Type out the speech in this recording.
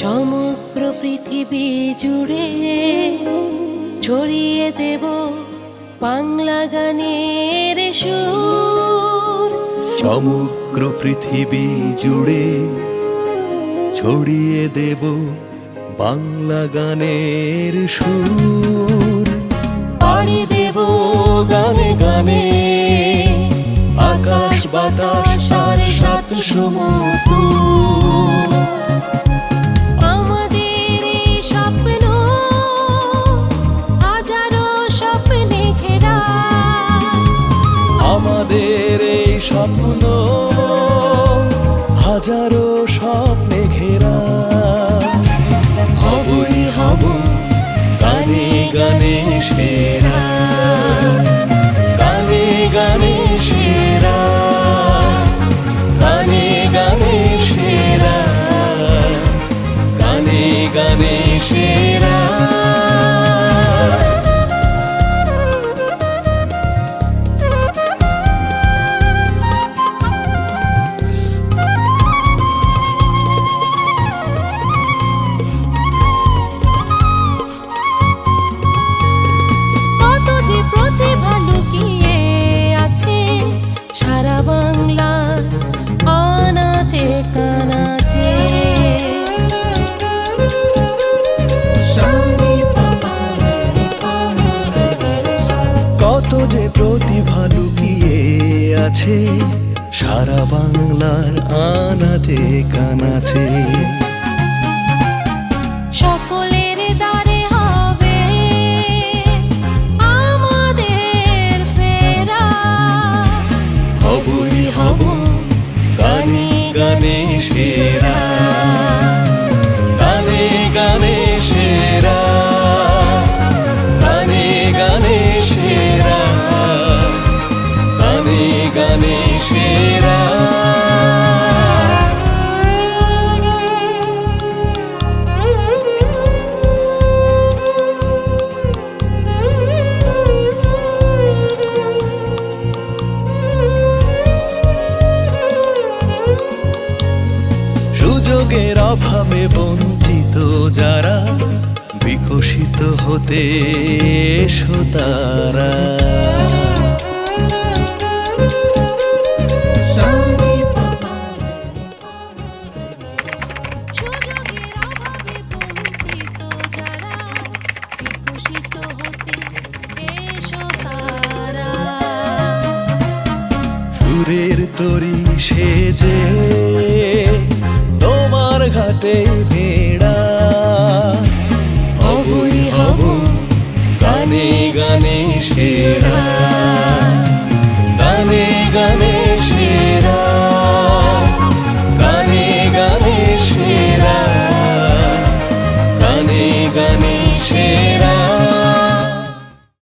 সমগ্র পৃথিবী জুড়ে ছড়িয়ে দেব বাংলা গানের সুর। সমগ্র পৃথিবী জুড়ে ছড়িয়ে দেব বাংলা গানের সুর। পাড়ি দেব গানে গানে আকাশ বাতাস সাড়ে সাত সমুদ্র আমাদের এই স্বপ্ন। হাজারো স্বপ্নে ঘেরা। হবই হব, গানে গানে সেরা। গানে গানে সেরা। গানে গানে সেরা। গানে গানে সেরা। যে প্রতিভা লুকিয়ে আছে সারা বাংলার আনাচে কানাচে। সকলের সুযোগের অভাবে বঞ্চিত যারা বিকশিত হতে এসো তারা। সুরের তরি সেজে ঘাটে ভেড়া। হবুই হবু গানে গানে সেরা। গানে গানে